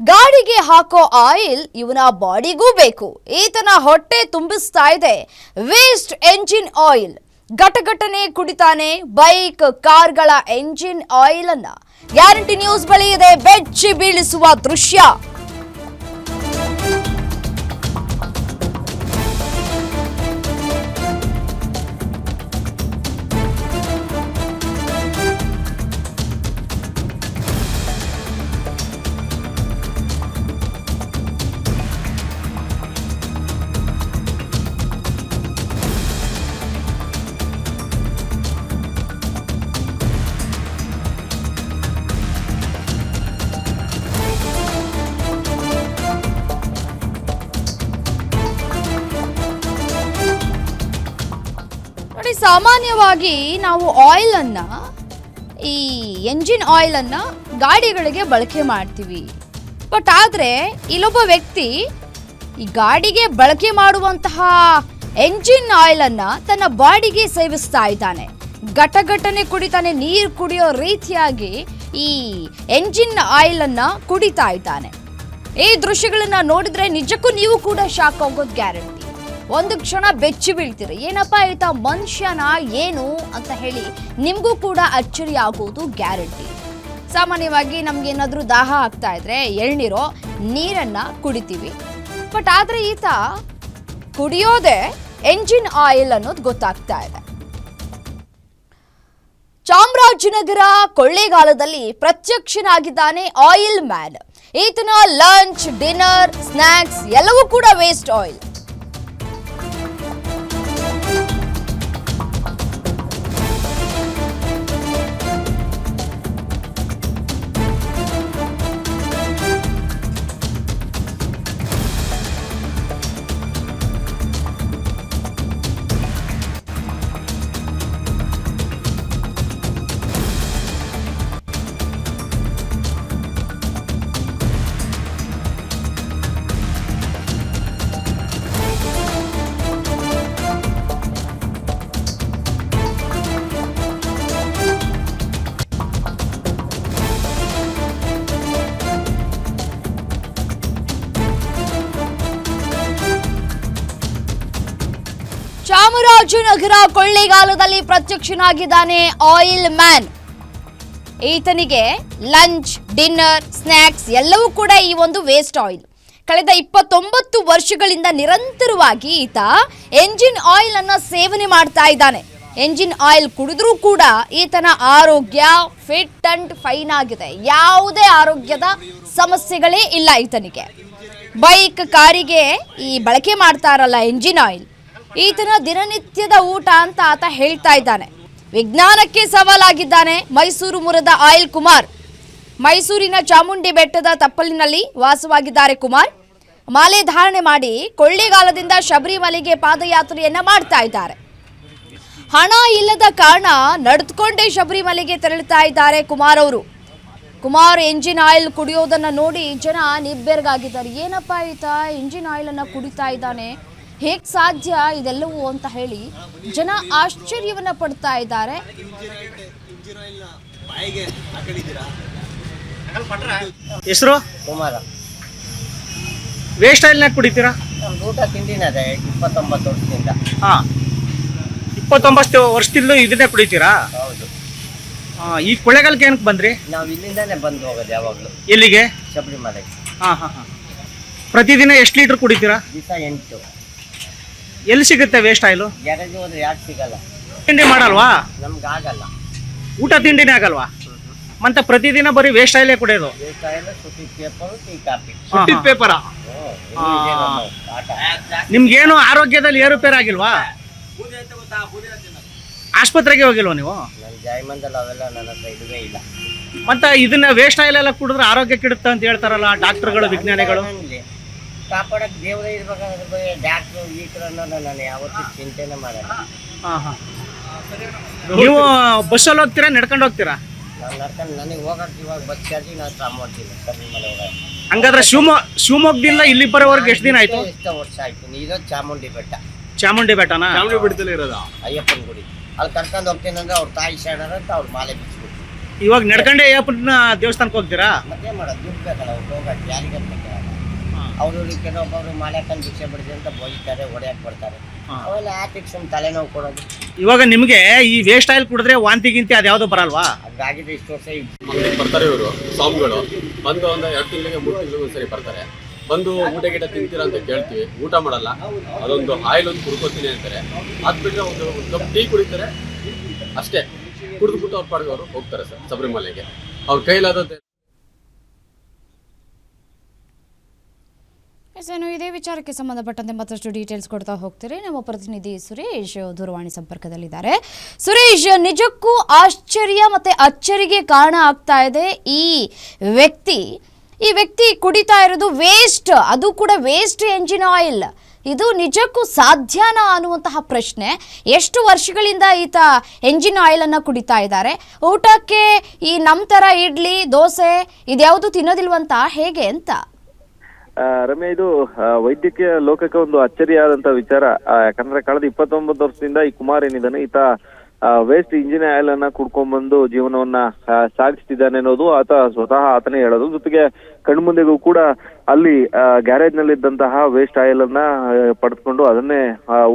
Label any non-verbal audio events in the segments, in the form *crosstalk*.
ಗಾಡಿಗೆ ಹಾಕೋ ಆಯಿಲ್ ಇವನ ಬಾಡಿಗೂ ಬೇಕು. ಈತನ ಹೊಟ್ಟೆ ತುಂಬಿಸ್ತಾ ಇದೆ. Waste engine oil. ಘಟಘಟನೆ ಕುಡಿತಾನೆ ಬೈಕ್, ಕಾರ್ಗಳ ಎಂಜಿನ್ ಆಯಿಲ್ ಅನ್ನ ಗ್ಯಾರಂಟಿ ನ್ಯೂಸ್ ಬಳಿ ಇದೆ. ಬೆಚ್ಚಿ ಬೀಳಿಸುವ ದೃಶ್ಯ. ಸಾಮಾನ್ಯವಾಗಿ ನಾವು ಆಯಿಲ್ ಅನ್ನ, ಈ ಎಂಜಿನ್ ಆಯಿಲ್ ಅನ್ನ ಗಾಡಿಗಳಿಗೆ ಬಳಕೆ ಮಾಡ್ತೀವಿ. ಬಟ್ ಆದ್ರೆ, ಇಲ್ಲೊಬ್ಬ ವ್ಯಕ್ತಿ ಈ ಗಾಡಿಗೆ ಬಳಕೆ ಮಾಡುವಂತಹ ಎಂಜಿನ್ ಆಯಿಲ್ ಅನ್ನ ತನ್ನ ಬಾಡಿಗೆ ಸೇವಿಸ್ತಾ ಇದ್ದಾನೆ. ಘಟಘಟನೆ ಕುಡಿತಾನೆ, ನೀರು ಕುಡಿಯೋ ರೀತಿಯಾಗಿ ಈ ಎಂಜಿನ್ ಆಯಿಲ್ ಅನ್ನ ಕುಡಿತಾ ಇದ್ದಾನೆ. ಈ ದೃಶ್ಯಗಳನ್ನು ನೋಡಿದ್ರೆ ನಿಜಕ್ಕೂ ನೀವು ಕೂಡ ಶಾಕ್ ಆಗೋದು ಗ್ಯಾರಂಟಿ. ಒಂದು ಕ್ಷಣ ಬೆಚ್ಚಿ ಬೀಳ್ತೀರಿ. ಏನಪ್ಪ ಈತ ಮನುಷ್ಯನ ಏನು ಅಂತ ಹೇಳಿ ನಿಮಗೂ ಕೂಡ ಅಚ್ಚರಿ ಆಗುವುದು ಗ್ಯಾರಂಟಿ. ಸಾಮಾನ್ಯವಾಗಿ ನಮ್ಗೆ ಏನಾದರೂ ದಾಹ ಆಗ್ತಾ ಇದ್ರೆ ಎಳ್ನೀರೋ ನೀರನ್ನ ಕುಡಿತೀವಿ. ಬಟ್ ಆದ್ರೆ ಈತ ಕುಡಿಯೋದೇ ಎಂಜಿನ್ ಆಯಿಲ್ ಅನ್ನೋದು ಗೊತ್ತಾಗ್ತಾ ಇದೆ. ಚಾಮರಾಜನಗರ ಕೊಳ್ಳೇಗಾಲದಲ್ಲಿ ಪ್ರತ್ಯಕ್ಷನಾಗಿದ್ದಾನೆ ಆಯಿಲ್ ಮ್ಯಾನ್. ಈತನ ಲಂಚ್, ಡಿನ್ನರ್ ಸ್ನ್ಯಾಕ್ಸ್ ಎಲ್ಲವೂ ಕೂಡ ವೇಸ್ಟ್ ಆಯಿಲ್. ಚಾಮರಾಜನಗರ ಕೊಳ್ಳೆಗಾಲದಲ್ಲಿ ಪ್ರತ್ಯಕ್ಷನಾಗಿದ್ದಾನೆ ಆಯಿಲ್ ಮ್ಯಾನ್. ಈತನಿಗೆ ಲಂಚ್, ಡಿನ್ನರ್ ಸ್ನ್ಯಾಕ್ಸ್ ಎಲ್ಲವೂ ಕೂಡ ಈ ಒಂದು ವೇಸ್ಟ್ ಆಯಿಲ್. ಕಳೆದ ಇಪ್ಪತ್ತೊಂಬತ್ತು ವರ್ಷಗಳಿಂದ ನಿರಂತರವಾಗಿ ಈತ ಎಂಜಿನ್ ಆಯಿಲ್ ಅನ್ನ ಸೇವನೆ ಮಾಡ್ತಾ ಇದ್ದಾನೆ. ಎಂಜಿನ್ ಆಯಿಲ್ ಕುಡಿದ್ರೂ ಕೂಡ ಈತನ ಆರೋಗ್ಯ ಫಿಟ್ ಅಂಡ್ ಫೈನ್ ಆಗಿದೆ. ಯಾವುದೇ ಆರೋಗ್ಯದ ಸಮಸ್ಯೆಗಳೇ ಇಲ್ಲ ಈತನಿಗೆ. ಬೈಕ್, ಕಾರಿಗೆ ಈ ಬಳಕೆ ಮಾಡ್ತಾರಲ್ಲ ಎಂಜಿನ್ ಆಯಿಲ್. ಈತನ ದಿನನಿತ್ಯದ ಊಟ ಅಂತ ಆತ ಹೇಳ್ತಾ ಇದ್ದಾನೆ. ವಿಜ್ಞಾನಕ್ಕೆ ಸವಾಲಾಗಿದ್ದಾನೆ ಮೈಸೂರು ಮುರದ ಆಯಿಲ್ ಕುಮಾರ್. ಮೈಸೂರಿನ ಚಾಮುಂಡಿ ಬೆಟ್ಟದ ತಪ್ಪಲಿನಲ್ಲಿ ವಾಸವಾಗಿದ್ದಾರೆ ಕುಮಾರ್. ಮಾಲೆ ಧಾರಣೆ ಮಾಡಿ ಕೊಳ್ಳೇಗಾಲದಿಂದ ಶಬರಿಮಲೆಗೆ ಪಾದಯಾತ್ರೆಯನ್ನ ಮಾಡ್ತಾ ಇದ್ದಾರೆ. ಹಣ ಇಲ್ಲದ ಕಾರಣ ನಡೆದುಕೊಂಡೇ ಶಬರಿಮಲೆಗೆ ತೆರಳುತ್ತಾ ಇದ್ದಾರೆ ಕುಮಾರ್ ಅವರು. ಕುಮಾರ್ ಎಂಜಿನ್ ಆಯಿಲ್ ಕುಡಿಯೋದನ್ನ ನೋಡಿ ಜನ ನಿಬ್ಬೆರಗಾಗಿದ್ದಾರೆ. ಏನಪ್ಪ ಈತ ಇಂಜಿನ್ ಆಯಿಲ್ ಅನ್ನ ಕುಡಿತಾ ಇದ್ದಾನೆ? ಹೇಗ್ ಸಾಧ್ಯ ಇದೆಲ್ಲವೂ ಅಂತ ಹೇಳಿ ಜನ ಆಶ್ಚರ್ಯವನ್ನ ಪಡ್ತಾ ಇದ್ದಾರೆ. ಹೆಸರು? ಕುಮಾರ. ವೇಸ್ಟ್ ಆಯಿಲ್ನಾಗ ಕುಡಿತೀರಾ? ಊಟ ಊಟ ಅದೇ ಇಪ್ಪತ್ತೊಂಬತ್ತು ವರ್ಷದಿಂದ. ಹಾ. ಇಪ್ಪತ್ತೊಂಬತ್ತು ವರ್ಷದಿಂದ ಇದನ್ನೇ ಕುಡಿತೀರಾ? ಹೌದು. ಆ, ಈ ಕೊಳ್ಳೆಗಾಲಕ್ಕೆ ಏನಕ್ಕೆ ಬಂದ್ರಿ? ನಾವು ಇಲ್ಲಿಂದಾನೆ ಬಂದು ಹೋಗೋದು ಯಾವಾಗಲೂ. ಎಲ್ಲಿಗೆ? ಶಬರಿಮಲೆಗೆ. ಹಾ ಹಾ ಹಾ. ಪ್ರತಿದಿನ ಎಷ್ಟು ಲೀಟರ್ ಕುಡಿತೀರಾ? ದಿವಸ ಎಂಟು. ಎಲ್ಲಿ ಸಿಗುತ್ತೆ ವೇಸ್ಟ್ ಆಯಿಲು? ಗ್ಯಾರೇಜ್ ಹೋದ್ರೆ ಯಾರು ಸಿಗಲ್ಲ. ತಿಂಡಿ ಮಾಡಲ್ವಾ? ನಮ್ಗೆ ಆಗಲ್ಲ. ಊಟ ತಿಂಡಿನೇ ಆಗಲ್ವಾ? ಮತ್ತೆ ಪ್ರತಿದಿನ ಬರೀ ವೇಸ್ಟ್ ಆಯಿಲೇ ಕುಡಿಯೋದು? Paper tea coffee. ಸುಟ್ಟಿದ ಪೇಪರ? ಆಟ ನಿಮ್ಗೇನು ಆರೋಗ್ಯದಲ್ಲಿ ಏರುಪೇರು ಆಗಿಲ್ವಾ ಆಸ್ಪತ್ರೆಗೆ ಹೋಗಿಲ್ವಾ ನೀವು? ನನ್ನ ಜಾಯಮಂದಲ್ಲಿ ಅವೆಲ್ಲ ನನ್ನ ಹತ್ರ ಇದುವೇ ಇಲ್ಲ. ಮತ್ತೆ ಇದನ್ನ ವೇಸ್ಟ್ ಆಯಿಲ್ ಎಲ್ಲ ಕುಡಿದ್ರೆ ಆರೋಗ್ಯ ಕೆಡುತ್ತೆ ಅಂತ ಹೇಳ್ತಾರಲ್ಲ ಡಾಕ್ಟರ್ಗಳು ವಿಜ್ಞಾನಿಗಳು? ಕಾಪಾಡಕ್ಕೆ ದೇವರೇ ಇರ್ಬೇಕಾದ್ರೆ ಬಗ್ಗೆ ಡಾಕ್ಟ್ರು ಈ ಅನ್ನೋದು ನಾನು ಯಾವತ್ತೂ ಚಿಂತೆನೇ ಮಾಡಲ್ಲ. ಹಾ. ಹಾ ನೀವು ಬಸ್ಸಲ್ಲಿ ಹೋಗ್ತೀರಾ ನಡ್ಕೊಂಡು ಹೋಗ್ತೀರಾ? ನಾನು ನಡ್ಕೊಂಡು ನನಗೆ ಹೋಗಕ್ಕೆ ಇವಾಗ ಬಸ್ ಚಾರ್ಜಿ ನಾನು ಶ್ರಮ ಮಾಡ್ತೀನಿ ಮನೆ ಹೋಗಕ್ಕೆ ಹಂಗಾದ್ರೆ ಶಿವಮೊಗ್ಗ ಶಿವಮೊಗ್ಗದಿಂದ ಇಲ್ಲಿ ಬರೋವರೆಗೆ ಎಷ್ಟು ದಿನ ಆಯ್ತು? ಇಷ್ಟ ವರ್ಷ ಆಯ್ತು ಇದು ಚಾಮುಂಡಿ ಬೆಟ್ಟ. ಚಾಮುಂಡಿ ಬೆಟ್ಟನಾ? ಚಾಮುಂಡಿ ಬೆಟ್ಟದಲ್ಲಿ ಇರೋದು? ಅಯ್ಯಪ್ಪನ ಗುಡಿ. ಅಲ್ಲಿ ಕರ್ಕೊಂಡು ಹೋಗ್ತೀನಿ ಅಂದ್ರೆ ಅವ್ರ ತಾಯಿ ಶರಣರ ಅಂತ ಅವ್ರ ಮಾಲೆ ಬಿಚ್ಚಿಬಿಟ್ಟು ಇವಾಗ ನಡ್ಕೊಂಡೇ ಅಯ್ಯಪ್ಪನ ದೇವಸ್ಥಾನಕ್ಕೆ ಹೋಗ್ತೀರಾ? ಮತ್ತೆ ಮಾಡೋದು? ದುಡ್ಡು ಬೇಕಲ್ಲ ಅವ್ರು ಹೋಗಕ್ಕೆ ಯಾರಿಗೆ ಅಂತ ಕೇಳಲ್ಲ. ಅವರು ಕೆಲವೊಬ್ಬರು ಮಾಲೆ ಕಂಡು ಭಿಕ್ಷೆ ಬಿಡಿಸಿ ಅಂತ ಬೋಜಿತಾರೆ ಹೊಡೆಯಕ್ಕೆ ಬರ್ತಾರೆ. ಅವೆಲ್ಲ ಯಾಕೆ ಸುಮ್ಮನೆ ತಲೆನೋವು ಕೊಡೋದು. ಇವಾಗ ನಿಮಗೆ ಈ ವೇಸ್ಟ್ ಆಯಿಲ್ ಕುಡಿದ್ರೆ ವಾಂತಿ ಗಿಂತಿ ಅದ್ಯಾವುದೋ ಬರಲ್ವಾ? ಅದಾಗಿದೆ ಇಷ್ಟು ವರ್ಷ ಈ ಮನೆಗೆ ಬರ್ತಾರೆ ಇವರು ಸ್ವಾಮಿಗಳು. ಬಂದು ಒಂದು ಎರಡು ತಿಂಗಳಿಗೆ ಮೂರು ತಿಂಗಳಿಗೆ ಸರಿ ಬರ್ತಾರೆ. ಬಂದು ಊಟ ಗಿಡ ತಿಂತೀರ ಅಂತ ಕೇಳ್ತೀವಿ ಊಟ ಮಾಡಲ್ಲ. ಅದೊಂದು ಆಯಿಲ್ ಒಂದು ಕುಡ್ಕೋತೀನಿ ಅಂತಾರೆ. ಅದ್ ಬಿಟ್ಟರೆ ಒಂದು ಒಂದು ಕಪ್ ಟೀ ಕುಡಿತಾರೆ. ಅಷ್ಟೇ. ಕುಡಿದ್ಬಿಟ್ಟು ಅವ್ರು ಪಾಡಿಗೆ ಅವರು ಹೋಗ್ತಾರೆ ಸರ್ ಶಬರಿಮಲೆಗೆ. ಅವ್ರ ಕೈಲಾದದ್ದು ಏನು ಇದೇ. ವಿಚಾರಕ್ಕೆ ಸಂಬಂಧಪಟ್ಟಂತೆ ಮತ್ತಷ್ಟು ಡೀಟೇಲ್ಸ್ ಕೊಡ್ತಾ ಹೋಗ್ತೀರಿ. ನಮ್ಮ ಪ್ರತಿನಿಧಿ ಸುರೇಶ್ ದೂರವಾಣಿ ಸಂಪರ್ಕದಲ್ಲಿದ್ದಾರೆ. ಸುರೇಶ್, ನಿಜಕ್ಕೂ ಆಶ್ಚರ್ಯ ಮತ್ತೆ ಅಚ್ಚರಿಗೆ ಕಾರಣ ಆಗ್ತಾ ಇದೆ. ಈ ವ್ಯಕ್ತಿ ಈ ವ್ಯಕ್ತಿ ಕುಡಿತಾ ಇರೋದು ವೇಸ್ಟ್ ಅದು ಕೂಡ ವೇಸ್ಟ್ ಎಂಜಿನ್ ಆಯಿಲ್ ಇದು ನಿಜಕ್ಕೂ ಸಾಧ್ಯನಾ ಅನ್ನುವಂತಹ ಪ್ರಶ್ನೆ. ಎಷ್ಟು ವರ್ಷಗಳಿಂದ ಈತ ಎಂಜಿನ್ ಆಯಿಲ್ ಅನ್ನ ಕುಡಿತಾ ಇದ್ದಾರೆ. ಊಟಕ್ಕೆ ಈ ನಮ್ಮ ಥರ ಇಡ್ಲಿ, ದೋಸೆ, ಇದ್ಯಾವುದು ತಿನ್ನೋದಿಲ್ವಂತ? ಹೇಗೆ ಅಂತ. ರಮ್ಯ, ಇದು ವೈದ್ಯಕೀಯ ಲೋಕಕ್ಕೆ ಒಂದು ಅಚ್ಚರಿಯಾದಂತ ವಿಚಾರ. ಯಾಕಂದ್ರೆ ಕಳೆದ ಇಪ್ಪತ್ತೊಂಬತ್ತು ವರ್ಷದಿಂದ ಈ ಕುಮಾರ್ ಏನಿದ್ದಾನೆ, ಈತ ವೇಸ್ಟ್ ಇಂಜಿನ್ ಆಯಿಲ್ ಅನ್ನ ಕುಡ್ಕೊಂಡ್ಬಂದು ಜೀವನವನ್ನ ಸಾಗಿಸ್ತಿದ್ದಾನೆ ಅನ್ನೋದು ಆತ ಸ್ವತಃ ಆತನೇ ಹೇಳೋದು. ಜೊತೆಗೆ ಕಣ್ಮುಂದೆಗೂ ಕೂಡ ಅಲ್ಲಿ ಗ್ಯಾರೇಜ್ನಲ್ಲಿ ಇದ್ದಂತಹ ವೇಸ್ಟ್ ಆಯಿಲ್ ಅನ್ನ ಪಡೆದುಕೊಂಡು ಅದನ್ನೇ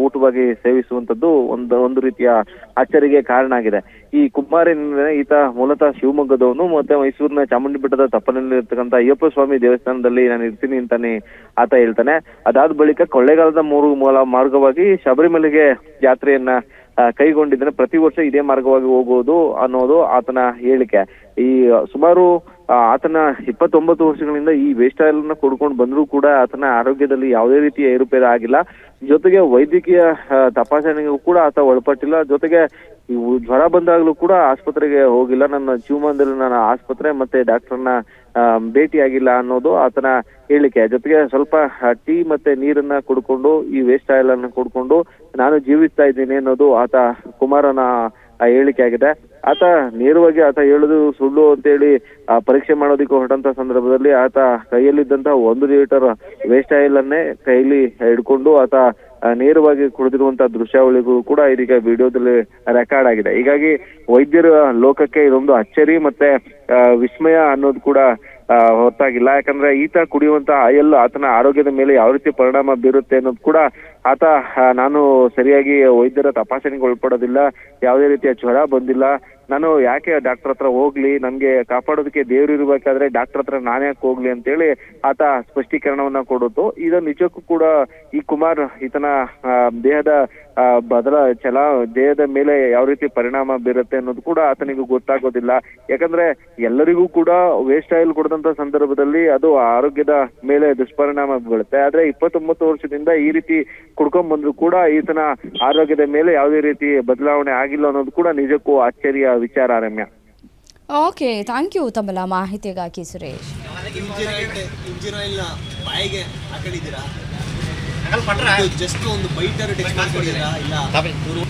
ಊಟವಾಗಿ ಸೇವಿಸುವಂತದ್ದು ಒಂದು ಒಂದು ರೀತಿಯ ಅಚ್ಚರಿಗೆ ಕಾರಣ ಆಗಿದೆ. ಈ ಕುಮಾರ್ ಈತ ಮೂಲತಃ ಶಿವಮೊಗ್ಗದವನು ಮತ್ತೆ ಮೈಸೂರಿನ ಚಾಮುಂಡಿ ಬೆಟ್ಟದ ತಪ್ಪಲಿನಲ್ಲಿ ಇರ್ತಕ್ಕಂಥ ಅಯ್ಯಪ್ಪ ಸ್ವಾಮಿ ದೇವಸ್ಥಾನದಲ್ಲಿ ನಾನು ಇರ್ತೀನಿ ಅಂತಾನೆ ಆತ ಹೇಳ್ತಾನೆ. ಅದಾದ ಬಳಿಕ ಕೊಳ್ಳೇಗಾಲದ ಮೂರು ಮೂಲ ಮಾರ್ಗವಾಗಿ ಶಬರಿಮಲೆಗೆ ಜಾತ್ರೆಯನ್ನ ಆ, ಕೈಗೊಂಡಿದ್ದಾನೆ ಪ್ರತಿ ವರ್ಷ ಇದೇ ಮಾರ್ಗವಾಗಿ ಹೋಗೋದು ಅನ್ನೋದು ಆತನ ಹೇಳಿಕೆ. ಈ ಸುಮಾರು ಆತನ ಇಪ್ಪತ್ತೊಂಬತ್ತು ವರ್ಷಗಳಿಂದ ಈ ವೇಸ್ಟ್ ಆಯಿಲ್ ಅನ್ನ ಕೊಡ್ಕೊಂಡು ಬಂದರೂ ಕೂಡ ಆತನ ಆರೋಗ್ಯದಲ್ಲಿ ಯಾವುದೇ ರೀತಿಯ ಏರುಪೇರು ಆಗಿಲ್ಲ. ಜೊತೆಗೆ ವೈದ್ಯಕೀಯ ತಪಾಸಣೆಗೂ ಕೂಡ ಆತ ಒಳಪಟ್ಟಿಲ್ಲ. ಜೊತೆಗೆ ಜ್ವರ ಬಂದಾಗಲೂ ಕೂಡ ಆಸ್ಪತ್ರೆಗೆ ಹೋಗಿಲ್ಲ. ನನ್ನ ಜೀವಮಾನದಲ್ಲಿ ನಾನು ಆಸ್ಪತ್ರೆ ಮತ್ತೆ ಡಾಕ್ಟರ್ನ ಭೇಟಿಯಾಗಿಲ್ಲ ಅನ್ನೋದು ಆತನ ಹೇಳಿಕೆ. ಜೊತೆಗೆ ಸ್ವಲ್ಪ ಟೀ ಮತ್ತೆ ನೀರನ್ನ ಕುಡ್ಕೊಂಡು, ಈ ವೇಸ್ಟ್ ಆಯಿಲ್ ಅನ್ನ ಕುಡ್ಕೊಂಡು ನಾನು ಜೀವಿಸ್ತಾ ಇದ್ದೀನಿ ಅನ್ನೋದು ಆತ ಕುಮಾರನ ಹೇಳಿಕೆ ಆಗಿದೆ. ಆತ ನೇರವಾಗಿ ಆತ ಹೇಳುದು ಸುಳ್ಳು ಅಂತೇಳಿ ಆ ಪರೀಕ್ಷೆ ಮಾಡೋದಿಕ್ಕೆ ಹೊರಟಂತ ಸಂದರ್ಭದಲ್ಲಿ ಆತ ಕೈಯಲ್ಲಿದ್ದಂತಹ ಒಂದು ಲೀಟರ್ ವೇಸ್ಟ್ ಆಯಿಲ್ ಅನ್ನೇ ಕೈಲಿ ಹಿಡ್ಕೊಂಡು ಆತ ನೇರವಾಗಿ ಕುಡಿದಿರುವಂತಹ ದೃಶ್ಯಾವಳಿಗೂ ಕೂಡ ಇದೀಗ ವಿಡಿಯೋದಲ್ಲಿ ರೆಕಾರ್ಡ್ ಆಗಿದೆ. ಹೀಗಾಗಿ ವೈದ್ಯರ ಲೋಕಕ್ಕೆ ಇದೊಂದು ಅಚ್ಚರಿ ಮತ್ತೆ ವಿಸ್ಮಯ ಅನ್ನೋದು ಕೂಡ ಹೊರತಾಗಿಲ್ಲ. ಯಾಕಂದ್ರೆ ಈತ ಕುಡಿಯುವಂತ ಆಯಲ್ ಆತನ ಆರೋಗ್ಯದ ಮೇಲೆ ಯಾವ ರೀತಿ ಪರಿಣಾಮ ಬೀರುತ್ತೆ ಅನ್ನೋದು ಕೂಡ ಆತ ನಾನು ಸರಿಯಾಗಿ ವೈದ್ಯರ ತಪಾಸಣೆಗೆ ಒಳಪಡೋದಿಲ್ಲ. ಯಾವುದೇ ರೀತಿಯ ಜ್ವರ ಬಂದಿಲ್ಲ. ನಾನು ಯಾಕೆ ಡಾಕ್ಟರ್ ಹತ್ರ ಹೋಗ್ಲಿ? ನನ್ಗೆ ಕಾಪಾಡೋದಕ್ಕೆ ದೇವ್ರು ಇರ್ಬೇಕಾದ್ರೆ ಡಾಕ್ಟರ್ ಹತ್ರ ನಾನು ಯಾಕೆ ಹೋಗ್ಲಿ ಅಂತೇಳಿ ಆತ ಸ್ಪಷ್ಟೀಕರಣವನ್ನ ಕೊಡುತ್ತೋ ಇದು ನಿಜಕ್ಕೂ ಕೂಡ ಈ ಕುಮಾರ್ ಈತನ ದೇಹದ ಬದಲ ಚಲ ದೇಹದ ಮೇಲೆ ಯಾವ ರೀತಿ ಪರಿಣಾಮ ಬೀರುತ್ತೆ ಅನ್ನೋದು ಕೂಡ ಆತನಿಗೂ ಗೊತ್ತಾಗೋದಿಲ್ಲ. ಯಾಕಂದ್ರೆ ಎಲ್ಲರಿಗೂ ಕೂಡ ವೇಸ್ಟ್ ಆಯಿಲ್ ಕೊಡದಂತ ಸಂದರ್ಭದಲ್ಲಿ ಅದು ಆರೋಗ್ಯದ ಮೇಲೆ ದುಷ್ಪರಿಣಾಮ ಬೀಳುತ್ತೆ. ಆದ್ರೆ ಇಪ್ಪತ್ತೊಂಬತ್ತು ವರ್ಷದಿಂದ ಈ ರೀತಿ ಕುಡ್ಕೊಂಡ್ ಬಂದ್ರು ಕೂಡ ಈತನ ಆರೋಗ್ಯದ ಮೇಲೆ ಯಾವುದೇ ರೀತಿ ಬದಲಾವಣೆ ಆಗಿಲ್ಲ ಅನ್ನೋದು ಕೂಡ ನಿಜಕ್ಕೂ ಅಚ್ಚರಿಯ ವಿಚಾರ ರಮ್ಯ. ಓಕೆ ಥ್ಯಾಂಕ್ ಯು ತಮ್ಮೆಲ್ಲ ಮಾಹಿತಿಗಾಗಿ ಸುರೇಶ್. ಜಸ್ಟ್ ಒಂದು ಬೈಟರ್ ಟೆಕ್ಸ್ಟ್ ಮಾಡ್ಕೊಂಡಿದ್ದೀರಾ ಇಲ್ಲ. ಇವ್ರು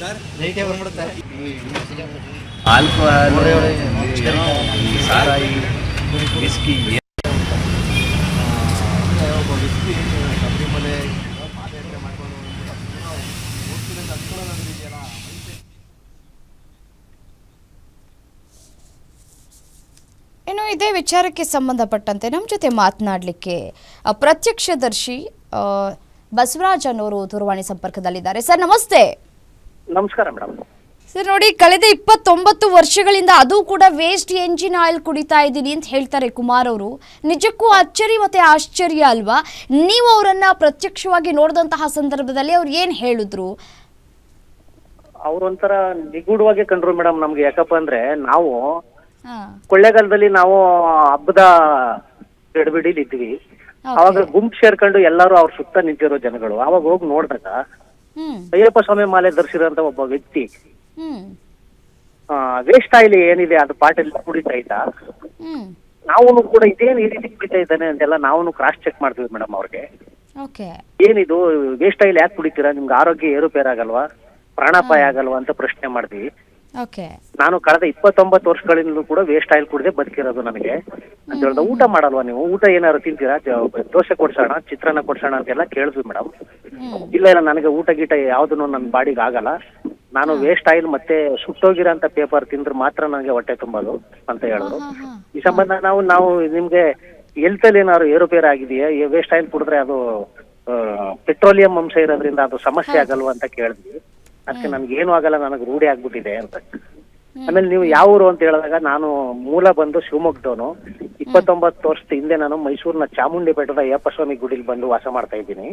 ಸರ್ ಇದೇ ವಿಚಾರಕ್ಕೆ ಸಂಬಂಧಪಟ್ಟಂತೆ ನಮ್ಮ ಜೊತೆ ಮಾತನಾಡಲಿಕ್ಕೆ ಪ್ರತ್ಯಕ್ಷದರ್ಶಿ ಬಸವರಾಜ್ ಅನ್ನೋರು ದೂರವಾಣಿ ಸಂಪರ್ಕದಲ್ಲಿದ್ದಾರೆ. ಸರ್ ನಮಸ್ತೆ. ನಮಸ್ಕಾರ ಮೇಡಮ್ ಸರ್ ನೋಡಿ ಕಳೆದ ಇಪ್ಪತ್ತೊಂಬತ್ತು ವರ್ಷಗಳಿಂದ ಅದು ಕೂಡ ವೇಸ್ಟ್ ಎಂಜಿನ್ ಆಯಿಲ್ ಕುಡಿತಾ ಇದ್ದೀನಿ ಅಂತ ಹೇಳ್ತಾರೆ ಕುಮಾರ್ ಅವರು. ನಿಜಕ್ಕೂ ಅಚ್ಚರಿ ಮತ್ತೆ ಆಶ್ಚರ್ಯ ಅಲ್ವಾ? ನೀವು ಅವರನ್ನ ಪ್ರತ್ಯಕ್ಷವಾಗಿ ನೋಡಿದಂತಹ ಸಂದರ್ಭದಲ್ಲಿ ಅವ್ರು ಏನು ಹೇಳಿದ್ರು? ಅವ್ರೊಂಥರ ನಿಗೂಢವಾಗಿ ಕಂಡ್ರು ಮೇಡಮ್ ನಮ್ಗೆ ಯಾಕಪ್ಪ ಅಂದ್ರೆ ನಾವು ಕೊಳ್ಳೇಗಾಲದಲ್ಲಿ ನಾವು ಹಬ್ಬದ ಗಡಿಬಿಡಿಲಿ ಇದ್ವಿ. ಅವಾಗ ಗುಂಪು ಸೇರ್ಕೊಂಡು ಎಲ್ಲರೂ ಅವ್ರ ಸುತ್ತ ನಿಂತಿರೋ ಜನಗಳು. ಅವಾಗ ಹೋಗಿ ನೋಡಿದಾಗ ಅಯ್ಯಪ್ಪ ಸ್ವಾಮಿ ಮಾಲೆ ಧರಿಸಿರೋಂತ ಒಬ್ಬ ವ್ಯಕ್ತಿ. ವೇಸ್ಟ್ ಆಯಿಲ್ ಏನಿದೆ ಅದು ಪಾಟಲ್ಲಿ ಕುಡಿತಾ ಇದ್ದ. ನಾವು ಕೂಡ ಇದೇನು ಈ ರೀತಿ ಕುಡಿತಾ ಇದ್ದಾನೆ ಅಂತೆಲ್ಲ ನಾವು ಕ್ರಾಸ್ ಚೆಕ್ ಮಾಡ್ತೀವಿ ಮೇಡಮ್ ಅವ್ರಿಗೆ. ಏನಿದು ವೇಸ್ಟ್ ಆಯಿಲ್ ಯಾಕೆ ಕುಡಿತೀರಾ? ನಿಮ್ಗೆ ಆರೋಗ್ಯ ಏರುಪೇರಾಗಲ್ವಾ? ಪ್ರಾಣಾಪಾಯ ಆಗಲ್ವಾ ಅಂತ ಪ್ರಶ್ನೆ ಮಾಡ್ತೀವಿ. ಓಕೆ ನಾನು ಕಳೆದ ಇಪ್ಪತ್ತೊಂಬತ್ತು ವರ್ಷಗಳಿಂದಲೂ ಕೂಡ ವೇಸ್ಟ್ ಆಯಿಲ್ ಕುಡಿದೆ ಬದುಕಿರೋದು ನನಗೆ ಅಂತ ಹೇಳ್ದ ಊಟ ಮಾಡಲ್ವಾ ನೀವು? ಊಟ ಏನಾದ್ರು ತಿಂತೀರಾ? ಜ- ದೋಸೆ ಕೊಡ್ಸೋಣ ಚಿತ್ರಾನ್ನ ಕೊಡ್ಸೋಣ ಅಂತೆಲ್ಲ ಕೇಳಿದ್ವಿ ಮೇಡಮ್. ಇಲ್ಲ ಇಲ್ಲ ನನಗೆ ಊಟ ಗೀಟ ಯಾವ್ದು ನನ್ನ ಬಾಡಿಗೆ ಆಗಲ್ಲ. ನಾನು ವೇಸ್ಟ್ ಆಯಿಲ್ ಮತ್ತೆ ಸುಟ್ಟೋಗಿರೋಂಥ ಪೇಪರ್ ತಿಂದ್ರೆ ಮಾತ್ರ ನನಗೆ ಹೊಟ್ಟೆ ತುಂಬೋದು ಅಂತ ಹೇಳಿದ್ರು ಈ ಸಂಬಂಧ ನಾವು ನಾವು ನಿಮ್ಗೆ ಎಲ್ತಲ್ಲಿ ಏನಾದ್ರು ಏರುಪೇರು ಆಗಿದೆಯಾ? ವೇಸ್ಟ್ ಆಯಿಲ್ ಕುಡಿದ್ರೆ ಅದು ಪೆಟ್ರೋಲಿಯಂ ಅಂಶ ಇರೋದ್ರಿಂದ ಅದು ಸಮಸ್ಯೆ ಆಗಲ್ವಾ ಅಂತ ಕೇಳಿದ್ವಿ. ಅದಕ್ಕೆ ನನ್ಗೆ ಏನು ಆಗಲ್ಲ ನನಗೆ ರೂಢಿ ಆಗ್ಬಿಟ್ಟಿದೆ ಅಂತ. ಆಮೇಲೆ ನೀವು ಯಾವ ಊರು ಅಂತ ಹೇಳಿದಾಗ ನಾನು ಮೂಲ ಬಂದು ಶಿವಮೊಗ್ಗದವನು. ಇಪ್ಪತ್ತೊಂಬತ್ತು ವರ್ಷದ ಹಿಂದೆ ನಾನು ಮೈಸೂರಿನ ಚಾಮುಂಡಿ ಬೆಟ್ಟದ ಅಯ್ಯಪ್ಪ ಸ್ವಾಮಿ ಗುಡಿಲಿ ಬಂದು ವಾಸ ಮಾಡ್ತಾ ಇದ್ದೀನಿ.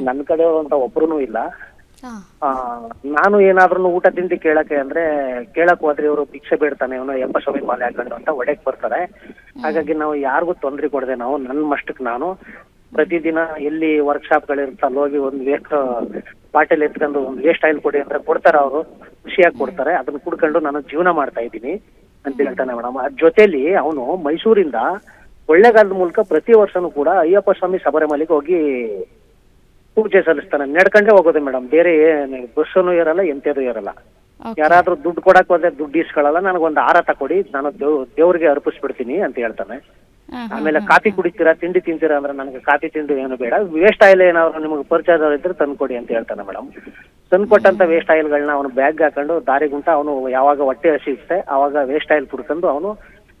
ನನ್ನ ಕಡೆ ಅಂತ ಒಬ್ರು ಇಲ್ಲ. ಆ, ನಾನು ಏನಾದ್ರೂ ಊಟ ತಿಂಡಿ ಕೇಳಕ್ಕೆ ಅಂದ್ರೆ ಕೇಳಕ್ ಹೋದ್ರೆ ಇವರು ಭಿಕ್ಷೆ ಬೇಡ್ತಾನೆ ಇವನು ಅಯ್ಯಪ್ಪ ಸ್ವಾಮಿ ಮಾಲೆ ಹಾಕೊಂಡು ಅಂತ ಒಡೆಕ್ ಬರ್ತಾರೆ. ಹಾಗಾಗಿ ನಾವು ಯಾರಿಗೂ ತೊಂದ್ರೆ ಕೊಡದೆ ನಾವು ನನ್ನ ಮಷ್ಟಕ್ಕೆ ನಾನು ಪ್ರತಿದಿನ ಎಲ್ಲಿ ವರ್ಕ್ಶಾಪ್ಗಳಿರುತ್ತೆ ಅಲ್ಲಿ ಹೋಗಿ ಒಂದು ವೇಸ್ಟ್ ಬಾಟಲ್ ಎತ್ಕೊಂಡು ಒಂದು ವೇಸ್ಟ್ ಆಯಿಲ್ ಕೊಡಿ ಅಂತ ಕೊಡ್ತಾರೆ ಅವರು. ಖುಷಿಯಾಗಿ ಕೊಡ್ತಾರೆ. ಅದನ್ನ ಕುಡ್ಕೊಂಡು ನಾನು ಜೀವನ ಮಾಡ್ತಾ ಇದ್ದೀನಿ ಅಂತ ಹೇಳ್ತಾನೆ ಮೇಡಮ್. ಅದ್ ಜೊತೆಲಿ ಅವನು ಮೈಸೂರಿಂದ ಕೊಳ್ಳೇಗಾಲದ ಮೂಲಕ ಪ್ರತಿ ವರ್ಷನೂ ಕೂಡ ಅಯ್ಯಪ್ಪ ಸ್ವಾಮಿ ಶಬರಿಮಲೆಗೆ ಹೋಗಿ ಪೂಜೆ ಸಲ್ಲಿಸ್ತಾನೆ. ನಡ್ಕೊಂಡೇ ಹೋಗೋದು ಮೇಡಮ್. ಬೇರೆ ಬಸ್ಸನ್ನು ಇರಲ್ಲ ಎಂತೇದು ಇರಲ್ಲ ಯಾರಾದ್ರೂ ದುಡ್ಡು ಕೊಡಕ್ ಹೋದ್ರೆ ದುಡ್ಡು ಇಸ್ಕೊಳ್ಳಲ್ಲ. ನನಗೊಂದು ಹಾರ ಕೊಡಿ ನಾನು ದೇವ್ ದೇವ್ರಿಗೆ ಅರ್ಪಿಸ್ಬಿಡ್ತೀನಿ ಅಂತ ಹೇಳ್ತಾನೆ. ಆಮೇಲೆ ಕಾಫಿ ಕುಡಿತೀರಾ ತಿಂಡಿ ತಿಂತೀರಾ ಅಂದ್ರೆ ನನಗೆ ಕಾಫಿ ತಿಂಡಿ ಏನು ಬೇಡ. ವೇಸ್ಟ್ ಆಯಿಲ್ ಏನಾದ್ರು ನಿಮಗೆ ಪರಿಚಯದವ್ರು ಇದ್ರೆ ತಂದ್ಕೊಡಿ ಅಂತ ಹೇಳ್ತಾನೆ ಮೇಡಮ್ ತಂದ್ಕೊಟ್ಟಂತ ವೇಸ್ಟ್ ಆಯಿಲ್ಗಳನ್ನ ಅವನು ಬ್ಯಾಗ್ ಹಾಕೊಂಡು ದಾರಿಗುಂಟ ಅವನು ಯಾವಾಗ ಹೊಟ್ಟೆ ಹಸಿಯುತ್ತೆ ಅವಾಗ ವೇಸ್ಟ್ ಆಯಿಲ್ ಕುಡ್ಕೊಂಡು ಅವನು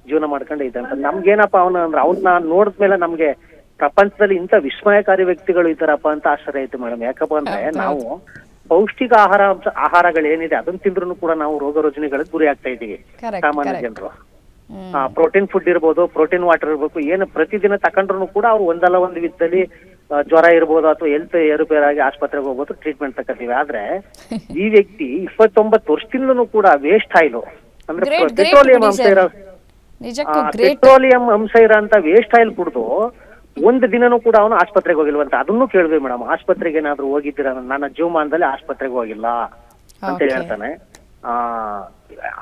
ಜೀವನ ಮಾಡ್ಕೊಂಡು ಇದ್ದಂತ ನಮ್ಗೇನಪ್ಪ ಅವನು ಅಂದ್ರೆ ಅವ್ನ ನೋಡಿದ್ಮೇಲೆ ನಮ್ಗೆ ಪ್ರಪಂಚದಲ್ಲಿ ಇಂಥ ವಿಸ್ಮಯಕಾರಿ ವ್ಯಕ್ತಿಗಳು ಇದ್ದಾರಪ್ಪ ಅಂತ ಆಶ್ಚರ್ಯ ಆಯ್ತು ಮೇಡಮ್ ಯಾಕಪ್ಪ ಅಂದ್ರೆ ನಾವು ಪೌಷ್ಟಿಕ ಆಹಾರ ಆಹಾರಗಳು ಏನಿದೆ ಅದನ್ನ ತಿಂದ್ರು ಕೂಡ ನಾವು ರೋಗ ರುಜಿನಗಳಿಗೆ ಗುರಿ ಆಗ್ತಾ ಇದ್ದೀವಿ ಸಾಮಾನ್ಯ ಜನರು. ಪ್ರೋಟೀನ್ ಫುಡ್ ಇರ್ಬೋದು ಪ್ರೋಟೀನ್ ವಾಟರ್ ಇರ್ಬೇಕು ಏನು ಪ್ರತಿದಿನ ತಕೊಂಡ್ರು ಕೂಡ ಅವ್ರು ಒಂದಲ್ಲ ಒಂದು ವಿಧದಲ್ಲಿ ಜ್ವರ ಇರ್ಬೋದು ಅಥವಾ ಹೆಲ್ತ್ ಏರುಪೇರಾಗಿ ಆಸ್ಪತ್ರೆಗೆ ಹೋಗ್ಬೋದು ಟ್ರೀಟ್ಮೆಂಟ್ ತಗೋತೀವಿ ಆದ್ರೆ *laughs* ಈ ವ್ಯಕ್ತಿ ಇಪ್ಪತ್ತೊಂಬತ್ತು ವರ್ಷದಿಂದಲೂ ಕೂಡ ವೇಸ್ಟ್ ಆಯಿಲ್ ಅಂದ್ರೆ ಪೆಟ್ರೋಲಿಯಂ ಅಂಶ ಇರೋ ಪೆಟ್ರೋಲಿಯಂ ಅಂಶ ಇರೋಂತ ವೇಸ್ಟ್ ಆಯಿಲ್ ಕುಡಿದು ಒಂದು ದಿನನೂ ಕೂಡ ಅವನು ಆಸ್ಪತ್ರೆಗೆ ಹೋಗಿಲ್ವಂತ. ಅದನ್ನು ಕೇಳಿದ್ವಿ ಮೇಡಮ್. ಆಸ್ಪತ್ರೆಗೆ ಏನಾದ್ರು ಹೋಗಿದ್ದೀರಾ? ನನ್ನ ಜೀವಮಾನದಲ್ಲಿ ಆಸ್ಪತ್ರೆಗೆ ಹೋಗಿಲ್ಲ ಅಂತ ಹೇಳ್ತಾನೆ. ಆ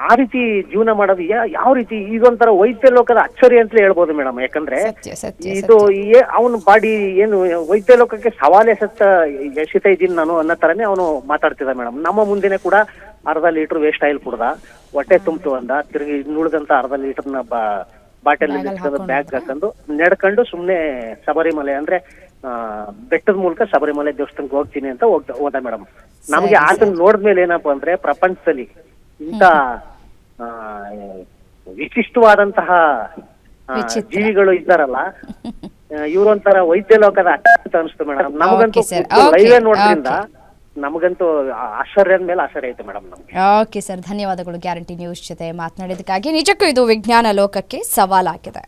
ಆ ರೀತಿ ಜೀವನ ಮಾಡೋದು ಯಾವ ರೀತಿ? ಇದೊಂಥರ ವೈದ್ಯ ಲೋಕದ ಅಚ್ಚರಿ ಅಂತಲೇ ಹೇಳ್ಬೋದು ಮೇಡಮ್. ಯಾಕಂದ್ರೆ ಸತ್ಯ ಸತ್ಯ ಇದು ಅವನ ಬಾಡಿ ಏನು ವೈದ್ಯ ಲೋಕಕ್ಕೆ ಸವಾಲೆ ಸತ್ತ ಎಸಿತಾ ಇದ್ದೀನಿ ನಾನು ಅನ್ನೋ ತರನೇ ಅವನು ಮಾತಾಡ್ತಿದ್ದ ಮೇಡಮ್. ನಮ್ಮ ಮುಂದೆನೆ ಕೂಡ ಅರ್ಧ ಲೀಟರ್ ವೇಸ್ಟ್ ಆಯಿಲ್ ಕುಡ್ದ ಹೊಟ್ಟೆ ತುಂಬಿತು ಅಂದ ತಿರುಗಿ ಇನ್ನುಳಿದಂತ ಅರ್ಧ ಲೀಟರ್ನ ಬಾಟಲ್ ಬ್ಯಾಗ್ ಹಾಕೊಂಡು ನಡ್ಕೊಂಡು ಸುಮ್ನೆ ಶಬರಿಮಲೆ ಅಂದ್ರೆ ಆ, ಬೆಟ್ಟದ ಮೂಲಕ ಶಬರಿಮಲೆ ದೇವಸ್ಥಾನಕ್ಕೆ ಹೋಗ್ತೀನಿ ಅಂತ ಹೋಗ್ತಾ ಹೋದ ಮೇಡಮ್. ನಮ್ಗೆ ಆತನ ನೋಡಿದ್ಮೇಲೆ ಏನಪ್ಪಾ ಅಂದ್ರೆ ಪ್ರಪಂಚದಲ್ಲಿ ಆ, ವಿಶಿಷ್ಟವಾದಂತಹ. ಜೀವಿಗಳು ಇದ್ದಾರಲ್ಲ ಇವರೊಂಥರ ವೈದ್ಯ ಲೋಕದ ಅಂತ ಅನಿಸ್ತು ಮೇಡಮ್ ನಮಗಂತೂ. ಲೈವೇ ನೋಡ್ರಿಂದ ನಮಗಂತೂ ಆಶ್ಚರ್ಯದ ಮೇಲೆ ಆಶ್ಚರ್ಯ ಐತೆ ಮೇಡಮ್ ನಮ್ಗೆ. ಓಕೆ ಸರ್ ಧನ್ಯವಾದಗಳು. ಗ್ಯಾರಂಟಿ ನ್ಯೂಸ್ ಜೊತೆ ಮಾತನಾಡಿದಕ್ಕಾಗಿ ನಿಜಕ್ಕೂ ಇದು ವಿಜ್ಞಾನ ಲೋಕಕ್ಕೆ ಸವಾಲಾಗಿದೆ.